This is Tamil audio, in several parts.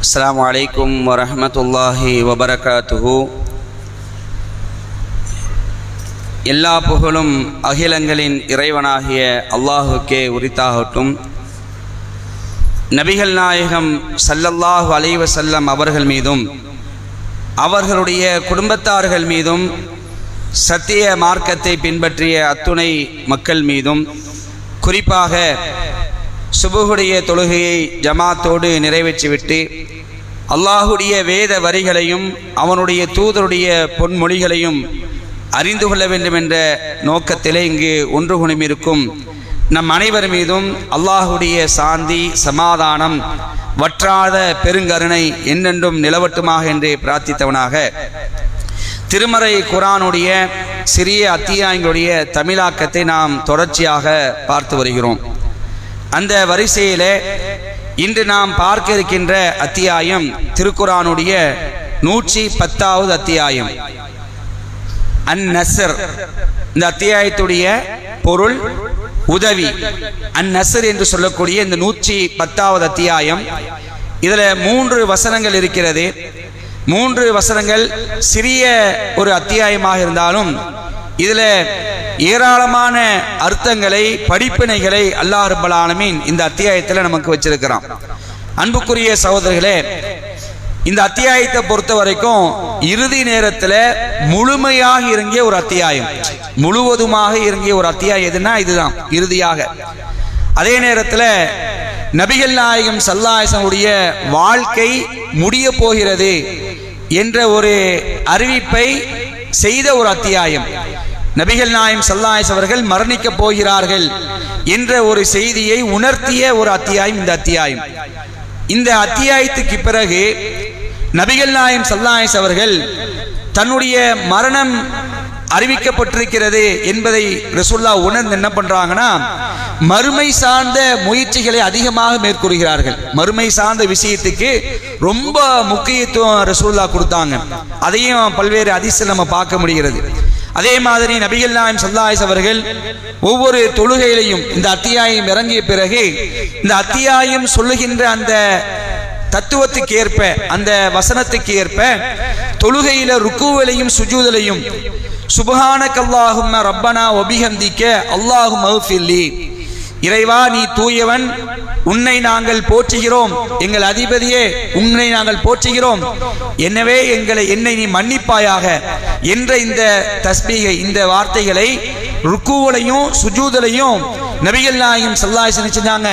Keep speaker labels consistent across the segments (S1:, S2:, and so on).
S1: السلام عليكم ورحمة الله وبركاته எல்லா புகழும் அகிலங்களின் இறைவனாகிய அல்லாஹுக்கே உரித்தாகட்டும் நபிகள் நாயகம் சல்லல்லாஹு அலைஹி வஸல்லம் அவர்கள் மீதும் அவர்களுடைய குடும்பத்தார்கள் மீதும் சத்திய மார்க்கத்தை பின்பற்றிய அத்துணை மக்கள் மீதும் குறிப்பாக சுபுகுடைய தொழுகையை ஜமாத்தோடு நிறைவேற்றிவிட்டு அல்லாஹுடைய வேத வரிகளையும் அவனுடைய தூதருடைய பொன்மொழிகளையும் அறிந்து கொள்ள வேண்டும் என்ற நோக்கத்திலே இங்கு ஒன்று இருக்கும் நம் அனைவர் மீதும் அல்லாஹுடைய சாந்தி சமாதானம் வற்றாத பெருங்கருணை என்னென்றும் நிலவட்டுமாக என்று பிரார்த்தித்தவனாக. திருமறை குரானுடைய சிறிய அத்தியாயங்களுடைய தமிழாக்கத்தை நாம் தொடர்ச்சியாக பார்த்து வருகிறோம். அந்த வரிசையிலே இன்று நாம் பார்க்க இருக்கின்ற அத்தியாயம் திருக்குறானுடைய நூற்றி பத்தாவது அத்தியாயம். அந்நசர். இந்த அத்தியாயத்துடைய பொருள் உதவி. அந்நசர் என்று சொல்லக்கூடிய இந்த நூற்றி பத்தாவது அத்தியாயம். இதில் மூன்று வசனங்கள் இருக்கிறது. மூன்று வசனங்கள் சிறிய ஒரு அத்தியாயமாக இருந்தாலும் இதில் ஏராளமான அர்த்தங்களை படிப்பினைகளை அல்லாஹ் ரப்பல் இந்த அத்தியாயத்தில் நமக்கு வச்சிருக்கிறான். அன்புக்குரிய சகோதரர்களே இந்த அத்தியாயத்தை பொறுத்த வரைக்கும் இறுதி நேரத்தில் முழுமையாக இறங்கிய ஒரு அத்தியாயம். முழுவதுமாக இறங்கிய ஒரு அத்தியாயம் எதுனா இதுதான் இறுதியாக. அதே நேரத்தில் நபிகள் நாயகம் சல்லாசனுடைய வாழ்க்கை முடிய போகிறது என்ற ஒரு அறிவிப்பை செய்த ஒரு அத்தியாயம். நபிகள் நாயம் சல்லாயஸ் அவர்கள் மரணிக்கப் போகிறார்கள் என்ற ஒரு செய்தியை உணர்த்திய ஒரு அத்தியாயம் இந்த அத்தியாயம். இந்த அத்தியாயத்துக்கு பிறகு நபிகள் நாயம் சல்லாயஸ் அவர்கள் தன்னுடைய மரணம் அறிவிக்கப்பட்டிருக்கிறது என்பதை ரசுல்லா உணர்ந்து என்ன பண்றாங்கன்னா மறுமை சார்ந்த முயற்சிகளை அதிகமாக மேற்கொள்கிறார்கள். மறுமை சார்ந்த விஷயத்துக்கு ரொம்ப முக்கியத்துவம் ரசூல்லா கொடுத்தாங்க. அதையும் பல்வேறு அதிசல் நம்ம பார்க்க முடிகிறது. அதே மாதிரி நபிகள் நாயம் சல்லாஸ் அவர்கள் ஒவ்வொரு தொழுகையிலையும் இந்த அத்தியாயம் இறங்கிய பிறகு இந்த அத்தியாயம் சொல்லுகின்ற அந்த தத்துவத்துக்கு ஏற்ப அந்த வசனத்துக்கு ஏற்ப தொழுகையில ருக்குவிலையும் சுஜூதலையும் சுபஹானக்கல்லாஹும் ரப்பனா ஒபிஹந்திக்க அல்லாஹு மஹ்ஃபில்லி இறைவா நீ தூயவன் உன்னை நாங்கள் போற்றுகிறோம். எங்கள் அதிபதியே உன்னை நாங்கள் போற்றுகிறோம். எனவே எங்களை என்னை நீ மன்னிப்பாயாக. என்ற இந்த தஸ்பீகை இந்த வார்த்தைகளை ருக்குவலையும் சுஜூதலையும் நபிகள் நாயகம் சல்லாய் செஞ்சாங்க.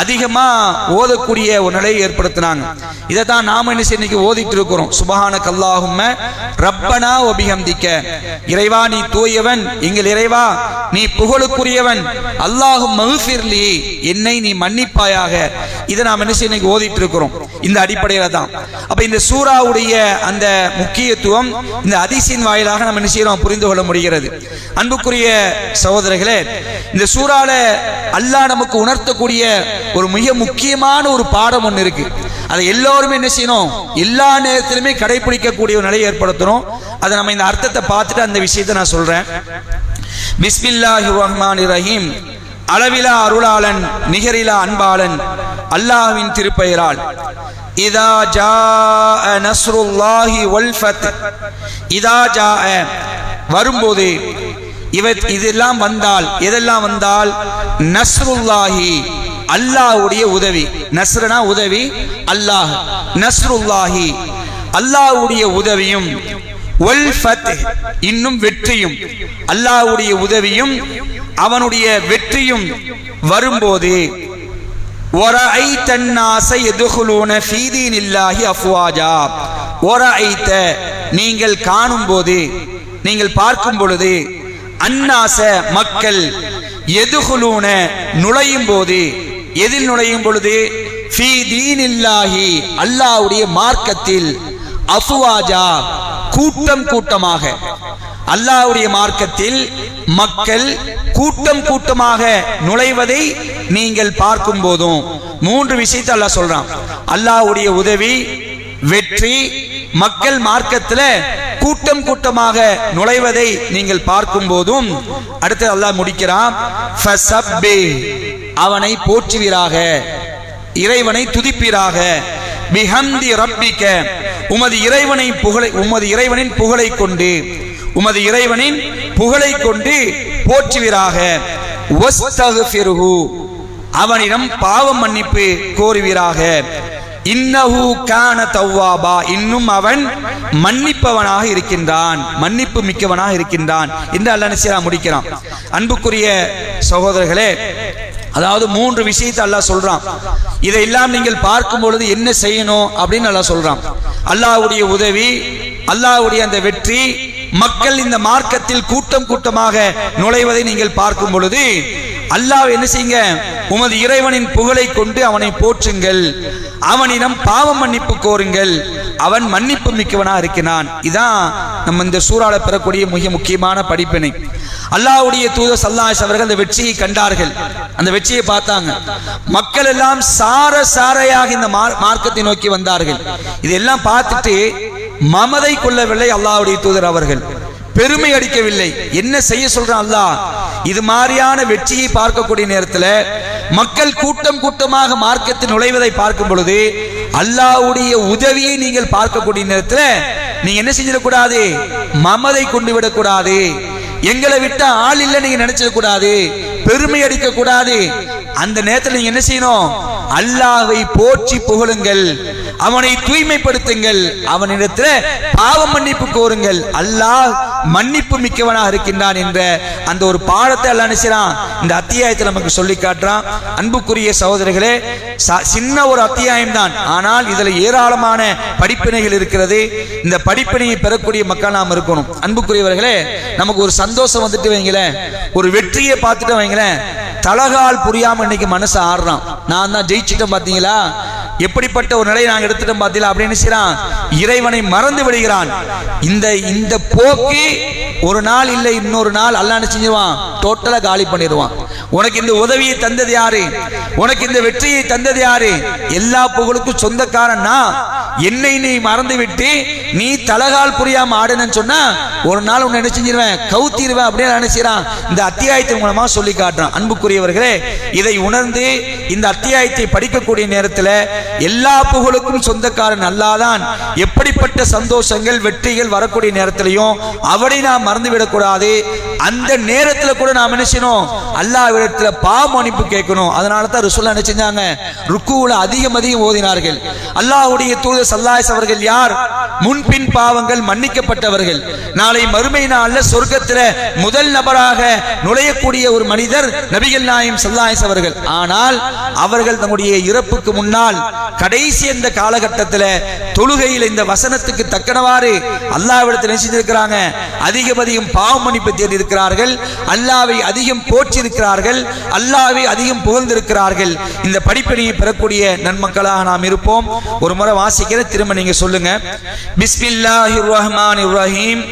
S1: அதிகமாக ஓதக்கூடிய ஒரு நிலையை ஏற்படுத்தினாங்க. இதை தான் நாம என்ன இன்னைக்கு ஓதிட்டு இருக்கிறோம் சுபஹான கல்லாகும் ரப்பனா ஒபிஹம்திக்க இறைவா நீ தூயவன். எங்கள் இறைவா நீ புகழுக்குரியவன். அல்லாஹும் மகுஃபிர்லி என்னை நீ மன்னிப்பாயாக. இதை நாம் என்ன இன்னைக்கு ஓதிட்டு இருக்கிறோம் இந்த அடிப்படையில் தான். அப்ப இந்த சூறாவுடைய அந்த முக்கியத்துவம் இந்த அதிசயின் வாயிலாக நம்ம என்ன செய்யறோம்? புரிந்து கொள்ள முடிகிறது. அன்புக்குரிய சகோதரர்களே இந்த சூறால அல்லாஹ் நமக்கு உணர்த்தக்கூடிய ஒரு மிக முக்கியமான ஒரு பாடம் ஒன்று இருக்கு. அதை எல்லோருமே என்ன செய்யணும்? எல்லா நேரத்திலுமே கடைபிடிக்கக்கூடிய ஒரு நிலையை ஏற்படுத்தணும். அதை நம்ம இந்த அர்த்தத்தை பார்த்துட்டு அந்த விஷயத்தை நான் சொல்றேன். பிஸ்மில்லாஹி ரஹ்மான் ரஹீம். அளவிலா அருளாளன் நிகரிலா அன்பாளன் அல்லாஹ்வின் திருப்பெயரால். இதா ஜா நஸ்ருல்லாஹி வல்ஃபத் இதா ஜா வரும்போது இவ இதெல்லாம் வந்தால் எதெல்லாம் வந்தால்? நஸ்ருல்லாஹி. அல்லாஹுடைய உதவி. நஸ்ருனா உதவி. அல்லாஹ். நஸ்ருல்லாஹி. அல்லாஹுடைய உதவியும். இன்னும் வெற்றியும். அல்லாஹ்வுடைய உதவியும் அவனுடைய வெற்றியும் வரும்போது நீங்கள் காணும் போது நீங்கள் பார்க்கும் பொழுது அந்நாச மக்கள் எதுகுலூன நுழையும் போது எதில் நுழையும் பொழுது ஃபி தீனில்லாஹி அல்லாஹ்வுடைய மார்க்கத்தில் அஃவாஜா கூட்டம் கூட்டமாக. அல்லாஹ்வுடைய மார்க்கத்தில் மக்கள் கூட்டம் கூட்டமாக நுழைவதை நீங்கள் பார்க்கும் போதும். மூன்று விஷயத்தை அல்லாஹ் சொல்றான். அல்லாஹ்வுடைய உதவி வெற்றி மக்கள் மார்க்கத்துல கூட்டம் கூட்டமாக நுழைவதை நீங்கள் பார்க்கும் போதும். அடுத்து அல்லாஹ் முடிக்கிறான் அவனை போற்றுவீராக. இறைவனை துதிப்பீராக. பிஹம்தி ரப்பிக்க. உமது இறைவனை புகழை உமது இறைவனின் புகழை கொண்டு உமது இறைவனின் புகழை கொண்டு போற்றுவீராக. அவனிடம் பாவ மன்னிப்பு கோருவீராக. இன்னஹு கான தவ்வாபா இன்னும் அவன் மன்னிப்பவனாக இருக்கின்றான். மன்னிப்பு மிக்கவனாக இருக்கின்றான். என்று அல்லாஹ் முடிக்கிறான். அன்புக்குரிய சகோதரர்களே அதாவது மூன்று விஷயத்தை அல்லாஹ் சொல்றான். இதையெல்லாம் நீங்கள் பார்க்கும் பொழுது என்ன செய்யணும் அப்படின்னு அல்லாஹ் சொல்றான். அல்லாஹ்வுடைய உதவி அல்லாஹ்வுடைய அந்த வெற்றி மக்கள் இந்த மார்க்கத்தில் கூட்டம் கூட்டமாக நுழைவதை நீங்கள் பார்க்கும் பொழுது அல்லாஹ் என்ன செய்யுங்க? உமது இறைவனின் புகழை கொண்டு அவனை போற்றுங்கள். அவனிடம் பாவம் மன்னிப்பு கோருங்கள். அவன் மன்னிப்பு மிக்கவனா இருக்கிறான். இதான் நம்ம இந்த சூறால பெறக்கூடிய மிக முக்கியமான படிப்பினை. அல்லாவுடைய தூதர் சல்லாஸ் அவர்கள் அந்த வெற்றியை கண்டார்கள். அந்த வெற்றியை பார்த்தாங்க. மக்கள் எல்லாம் சார சாரையாக இந்த மார்- மார்க்கத்தை நோக்கி வந்தார்கள். இதெல்லாம் பார்த்துட்டு மமதை கொள்ளவில்லை அல்லாவுடைய தூதர் அவர்கள். பெருமை அடிக்கவில்லை. என்ன செய்ய சொல்றான் அல்லாஹ்? இது மாதிரியான வெற்றியை பார்க்கக்கூடிய நேரத்தில் மக்கள் கூட்டம் கூட்டமாக மார்க்கத்தில் நுழைவதை பார்க்கும் பொழுது அல்லாவுடைய உதவியை நீங்கள் பார்க்கக்கூடிய நேரத்தில் நீங்க என்ன செஞ்சிடக்கூடாது? மமதை கொண்டு விடக்கூடாது. எங்களை விட்டா ஆள் இல்லை நீங்க நினைச்சிட கூடாது. பெருமை அடிக்க கூடாது. அந்த நேரத்தில் நீங்க என்ன செய்யணும்? அல்லாஹை போற்றி புகழுங்கள். அவனை தூய்மைப்படுத்துங்கள். அவனிடத்தில் பாவ மன்னிப்பு கோருங்கள். அல்லாஹ் மன்னிப்பு மிக்கவனாக இருக்கின்றான் என்ற அந்த ஒரு பாடத்தை அல்ல நினைச்சான் இந்த அத்தியாயத்தை நமக்கு சொல்லி காட்டுறான். அன்புக்குரிய சகோதரர்களே ச- சின்ன ஒரு அத்தியாயம் தான் ஆனால் இதுல ஏராளமான படிப்பினைகள் இருக்கிறது. இந்த படிப்பினையை பெறக்கூடிய மக்கள் நாம் இருக்கணும். அன்புக்குரியவர்களே நமக்கு ஒரு சந்தோஷம் வந்துட்டு வைங்களேன். ஒரு வெற்றியை பார்த்துட்டு வைங்களேன். தலகால் புரியாம இன்னைக்கு மனசு ஆடுறான் நான் தான் ஜெயிச்சுட்டேன் பாத்தீங்களா? எப்படிப்பட்ட ஒரு நிலையை நாங்கள் எடுத்துட்டோம் பார்த்தீங்களா அப்படின்னு செய்றான் இறைவனை மறந்து விடுகிறான். இந்த இந்த போக்கு ஒரு நாள் இல்லை இன்னொரு நாள் அல்ல என்ன செஞ்சிருவான்? காலி பண்ணிடுவான். உனக்கு இந்த உதவியை தந்தது யாரு? உனக்கு இந்த வெற்றியை தந்தது யாரு? எல்லா புகழுக்கும் சொந்தக்காரன் என்னை நீ மறந்து விட்டு நீ தலகால் புரியாம ஆடுன்னு சொன்னா ஒரு நாள் உன்னை என்ன செஞ்சிருவேன்? கவுத்திடுவேன் அப்படின்னு நினைச்சிடான் இந்த அத்தியாயத்தின் மூலமா சொல்லி காட்டுறான். அன்புக்குரியவர்களே இதை உணர்ந்து இந்த அத்தியாயத்தை படிக்கக்கூடிய நேரத்தில் எல்லா புகழுக்கும் சொந்தக்காரன் அல்லாதான் எப்படிப்பட்ட சந்தோஷங்கள் வெற்றிகள் வரக்கூடிய நேரத்திலையும் அவனை நாம் மறந்து விடக்கூடாது அந்த நேரத்தில் கூட நாம் என்ன அல்லாவிடத்தில் பா மன்னிப்பு கேட்கணும். அதனால தான் ருசுல்லா நினைச்சாங்க ருக்குவில் அதிகம் அதிகம் ஓதினார்கள். அல்லாஹ்வுடைய தூதர் சல்லாஸ் அவர்கள் யார்? முன்பின் பாவங்கள் மன்னிக்கப்பட்டவர்கள். நாளை மறுமை நாளில் சொர்க்கத்தில் முதல் நபராக நுழையக்கூடிய ஒரு மனிதர் நபிகள் நாயம் சல்லாயஸ் அவர்கள். ஆனால் அவர்கள் தம்முடைய இறப்புக்கு முன்னால் கடைசி இந்த காலகட்டத்தில் தொழுகையில் இந்த வசனத்துக்கு தக்கனவாறு அல்லாவிடத்தில் நினைச்சிருக்கிறாங்க செஞ்சிருக்கிறாங்க அதிகம் அதிகம் பாவ மன்னிப்பு தேடி இருக்கிறார்கள் அல்லாவை அதிகம் போற்றி இருக்கிறார்கள் அல்லாவை அதிகம் புகழ்ந்திருக்கிறார்கள். இந்த படிப்பினையை பெறக்கூடிய நன்மக்களாக நாம் இருப்போம். ஒரு முறை வாசிக்கிற திரும்ப நீங்க சொல்லுங்க. பிஸ்மில்லாஹி ரஹ்மான் இப்ராஹிம்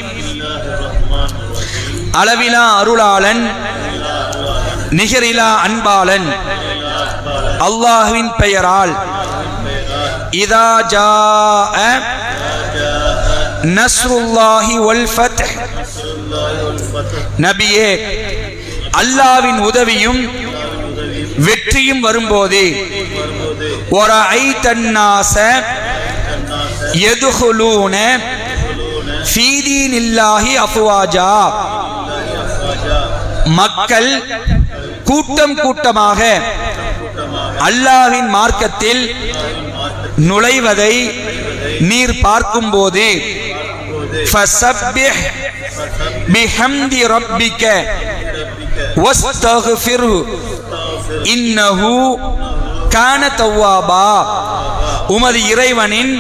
S1: அளவிலா அருளாளன் நிகரிலா அன்பாளன். அல்லாஹுவின் பெயரால். இதா நஸ்ருல்லாஹி வல் நபியே அல்லாவின் உதவியும் வெற்றியும் வரும்போது. ஒரு ஐ தன்னாச எதுகுலூன ஃபீதீனில்லாஹி அஃவாஜா மக்கள் கூட்டம் கூட்டமாக அல்லாவின் மார்க்கத்தில் நுழைவதை நீர் பார்க்கும் போது இன்னஹு கான தவ்வாபா உமது இறைவனின்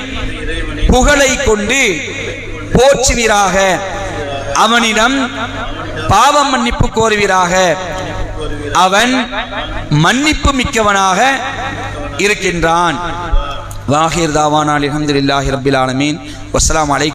S1: புகழை கொண்டு போற்றுவீராக அவனிடம் பாவ மன்னிப்பு கோருவீராக. அவன் மன்னிப்பு மிக்கவனாக இருக்கின்றான். வாஹிர் தாவானால் அல்ஹம்துலில்லாஹி ரபில் ஆலமீன். வசலாம் அலை